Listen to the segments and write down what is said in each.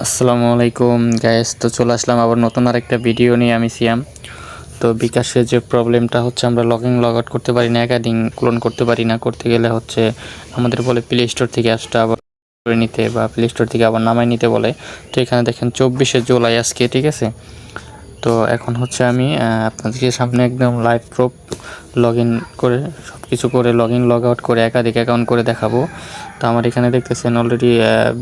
আসসালামু আলাইকুম গ্যাস তো চলে আসলাম আবার নতুন আরেকটা ভিডিও নিয়ে, আমি সিয়াম। তো বিকাশের যে প্রবলেমটা হচ্ছে, আমরা লগ ইন লগ আউট করতে পারি না, একাধিক ক্লোন করতে পারি না। করতে গেলে হচ্ছে আমাদের বলে প্লে স্টোর থেকে অ্যাপসটা আবার করে নিতে বা প্লে স্টোর থেকে আবার নামায় নিতে বলে। তো এখানে দেখেন, চব্বিশে জুলাই আজকে, ঠিক আছে? তো এখন হচ্ছে আমি আপনাদেরকে সামনে একদম লাইভ প্রুফ লগ ইন করে সব কিছু করে লগ ইন লগ আউট করে, একাধিক অ্যাকাউন্ট করে দেখাবো। তো আমার এখানে দেখতেছেন অলরেডি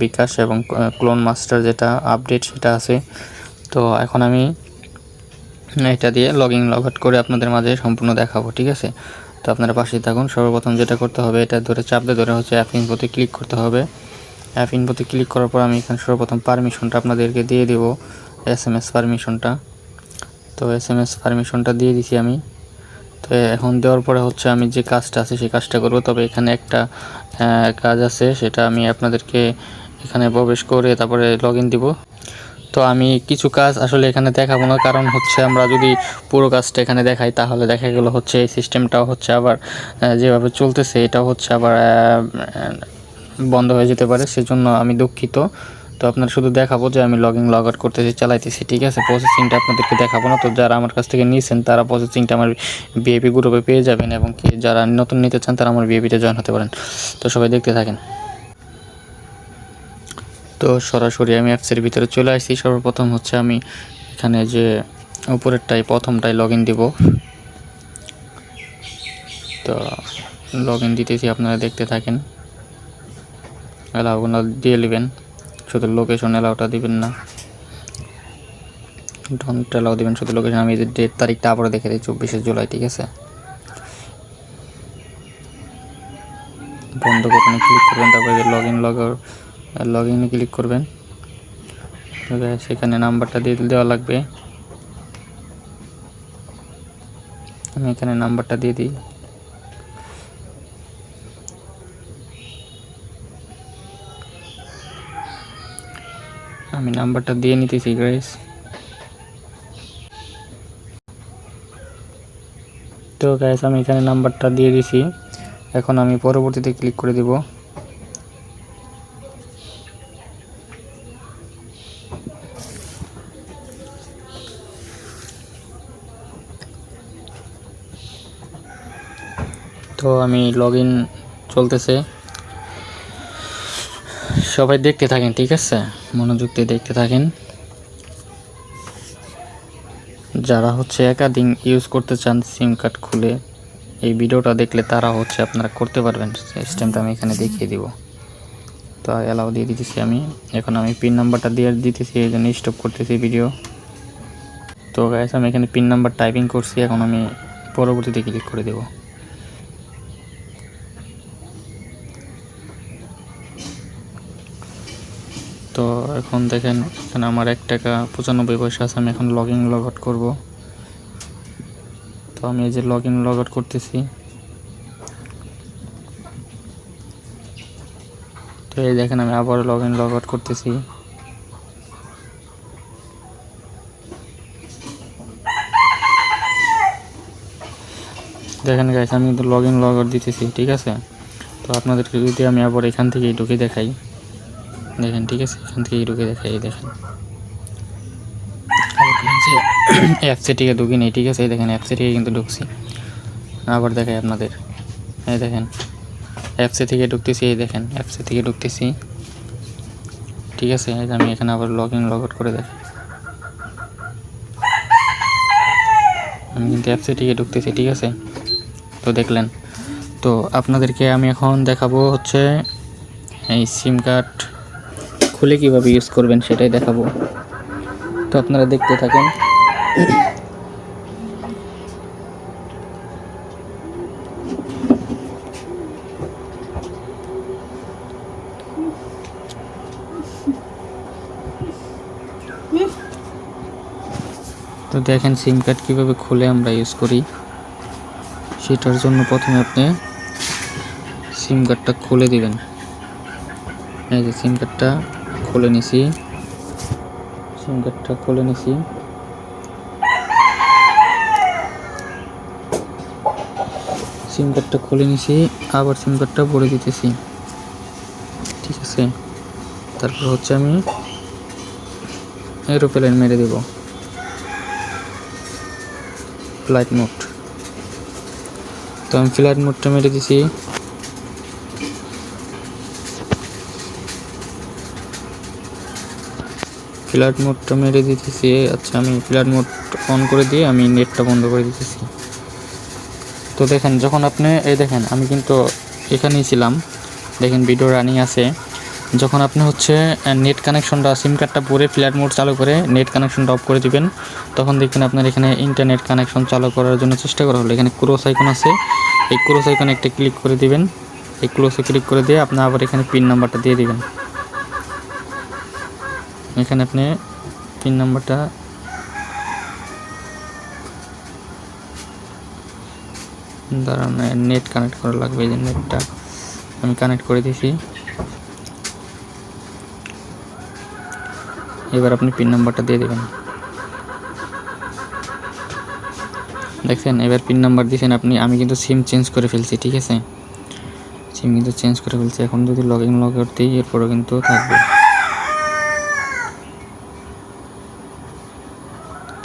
বিকাশ এবং ক্লোন মাস্টার যেটা আপডেট সেটা আছে। তো এখন আমি এটা দিয়ে লগ ইন লগ আউট করে আপনাদের মাঝে সম্পূর্ণ দেখাবো, ঠিক আছে? তো আপনারা পাশেই থাকুন, সর্বপ্রথম যেটা করতে হবে, এটা ধরে চাপতে ধরে হচ্ছে অ্যাপ ইনফোতে ক্লিক করতে হবে। অ্যাপ ইনফোতে ক্লিক করার পর আমি এখানে সর্বপ্রথম পারমিশনটা আপনাদেরকে দিয়ে দেবো এস এম এস পারমিশনটা তো এস এম এস পারমিশনটা দিয়ে দিছি আমি। তো এখন দেওয়ার পরে হচ্ছে আমি যে কাজটা আছে সেই কাজটা করব। তবে এখানে একটা কাজ আছে, সেটা আমি আপনাদেরকে এখানে প্রবেশ করে তারপরে লগ ইন দিব। তো আমি কিছু কাজ আসলে এখানে দেখাবো না, কারণ হচ্ছে আমরা যদি পুরো কাজটা এখানে দেখাই, তাহলে দেখা গেল হচ্ছে এই সিস্টেমটাও হচ্ছে আবার যেভাবে চলতেছে, এটাও হচ্ছে আবার বন্ধ হয়ে যেতে পারে। সেজন্য আমি দুঃখিত। তো আপনারা শুধু দেখাবো যে আমি লগইন লগ আউট করতেছি, চালাইতেছি, ঠিক আছে? প্রসেসিংটা আপনাদেরকে দেখাবো না। তো যারা আমার কাছ থেকে নিয়েছেন তারা প্রসেসিংটা আমার বিএপি গ্রুপে পেয়ে যাবেন এবং কি যারা নতুন নিতে চান, তারা আমার বিএপিতে জয়েন হতে পারেন। তো সবাই দেখতে থাকেন। তো সরাসরি আমি অ্যাপসের ভিতরে চলে আসছি। সর্বপ্রথম হচ্ছে আমি এখানে যে উপরেরটাই, প্রথমটাই লগ ইন দিব। তো লগ ইন দিতেছি, আপনারা দেখতে থাকেন। অ্যালাউগুলো দিয়ে নেবেন শুধু লোকেশন অ্যালাউটা দিবেন না। ডন্ট অ্যালাউ দিবেন, শুধু লোকেশন আমি ডেট তারিখটা আবারও দেখে দিই, চব্বিশে জুলাই, ঠিক আছে? বন্ধ করবেন ক্লিক করবেন, তারপরে লগ ইন লগ লগ ইনে ক্লিক করবেন। সেখানে নাম্বারটা দিয়ে দেওয়া লাগবে। আমি এখানে নাম্বারটা দিয়ে দিই। আমি নাম্বারটা দিয়ে নিতেছি গাইস তো গাইস আমি এখানে নাম্বারটা দিয়ে দিছি। এখন আমি পরবর্তীতে ক্লিক করে দিব। তো, আমি লগ চলতেছে। সবাই দেখতে থাকেন, ঠিক আছে? মনোযোগ দিয়ে দেখতে থাকেন। যারা হচ্ছে একাধিক ইউজ করতে চান সিম কার্ড খুলে, এই ভিডিওটা দেখলে তারা হচ্ছে আপনারা করতে পারবেন। সিস্টেমটা আমি এখানে দেখিয়ে দিব। তো অ্যালাউ দিয়ে দিতেছি আমি। এখন আমি পিন নাম্বারটা দিয়ে দিতেছি, এই জন্য স্টপ করতেছি ভিডিও তো গাইস আমি এখানে পিন নাম্বার টাইপিং করছি, এখন আমি পরবর্তীতে ক্লিক করে দেবো। তো এখন দেখেন, এখানে আমার এক টাকা পঁচানব্বই পয়সা আছে, আমি এখন লগ ইন লগ আউট করব। তো আমি এই যে লগ ইন লগ আউট করতেছি। তো এই দেখেন, আমি আবার লগ ইন লগ আউট করতেছি। দেখেন গাইস আমি তো লগ ইন লগ আউট দিতেছি, ঠিক আছে? তো আপনাদেরকে যদি আমি আবার এখান থেকেই ঢুকে দেখাই। দেখেন ঠিক আছে? এখান থেকেই ঢুকে দেখাই এই দেখেন। অ্যাপসে থেকে ঢুকি নেই ঠিক আছে? এই দেখেন অ্যাপসে থেকে কিন্তু ঢুকছি। আবার দেখাই আপনাদের। এই দেখেন অ্যাপসে থেকে ঢুকতেছি এই দেখেন অ্যাপসে থেকে ঢুকতেছি। ঠিক আছে? আমি এখানে আবার লগ ইন লগ আউট করে দেখি আমি কিন্তু অ্যাপসে থেকে ঢুকতেছি ঠিক আছে? তো দেখলেন। তো আপনাদেরকে আমি এখন দেখাবো হচ্ছে এই সিম কার্ড খুলে কীভাবে ইউজ করবেন সেটাই দেখাবো। তো আপনারা দেখতে থাকেন। তো দেখেন সিম কার্ড কীভাবে খুলে আমরা ইউজ করি। সেটার জন্য প্রথমে আপনি সিম কার্ডটা খুলে দিবেন। এই যে সিম কার্ডটা খুলে নিছি। সিম কার্ডটা খুলে নিছি। সিম কার্ডটা খুলে নিছি, আবার সিম কার্ডটা ভরে দিতেছি। ঠিক আছে। তারপর হচ্ছে আমি এরোপ্লেন মেরে দেব। ফ্লাইট মোড তো আমি ফ্লাইট মোডটা মেরে দিছি। ফ্লাইট মোডটা মেরে দিতেছি। আচ্ছা আমি ফ্ল্যাট মোড অন করে দিয়ে আমি নেটটা বন্ধ করে দিতেছি। তো দেখেন, যখন আপনি, এই দেখেন, আমি কিন্তু এখানেই ছিলাম। দেখেন ভিডিও রানিং আছে। যখন আপনি হচ্ছে নেট কানেকশনটা সিম কার্ডটা পরে ফ্ল্যাট মোড চালু করে নেট কানেকশনটা অফ করে দিবেন, তখন দেখবেন আপনার এখানে ইন্টারনেট কানেকশন চালু করার জন্য চেষ্টা করা হলো। এখানে ক্রোস আইকন আছে। এই ক্রোস আইকনে একটা ক্লিক করে দিবেন। এই ক্লোজে ক্লিক করে দিয়ে আপনি আবার এখানে পিন নাম্বারটা দিয়ে দিবেন। এখানে আপনি পিন নাম্বারটা দাঁড়ান নেট কানেক্ট করা লাগবে যে নেটটা আমি কানেক্ট করে দিয়েছি এবার আপনি পিন নাম্বারটা দিয়ে দেবেন। দেখছেন? এবার পিন নাম্বার দিয়েছেন আপনি, আমি কিন্তু সিম চেঞ্জ করে ফেলছি, ঠিক আছে? সিম কিন্তু চেঞ্জ করে ফেলছি, এখন যদি লগ ইন লগ আউট দিই এরপরও কিন্তু থাকবে।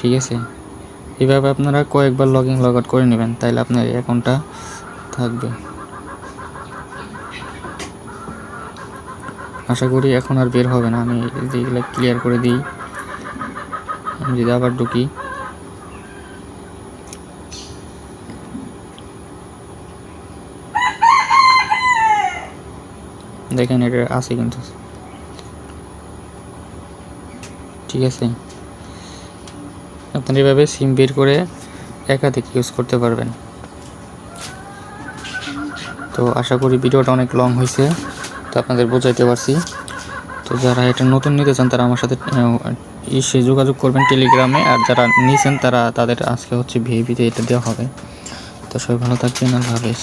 ঠিক আছে? এভাবে আপনারা কয়েকবার লগ ইন লগ আউট করে নেবেন, তাইলে আপনার অ্যাকাউন্টটা থাকবে। আশা করি এখন আর বের হবে না, আমি যদি এগুলো ক্লিয়ার করে দিই। আমি যদি আবার ঢুকি। দেখেন এটা আছে কিন্তু। ঠিক আছে? আপনারা এভাবে সিম বের করে একাধিক ইউজ করতে পারবেন। তো আশা করি ভিডিওটা অনেক লং হয়েছে, তো আপনাদের বোঝাইতে পারছি। তো যারা এটা নতুন নিতে চান, তারা আমার সাথে ইসে যোগাযোগ করবেন টেলিগ্রামে আর যারা নিয়েছেন তারা তাদের আজকে হচ্ছে ভিআইপিতে এটা দেওয়া হবে। তো সবাই ভালো থাকবেন, আল্লাহ হাফেজ।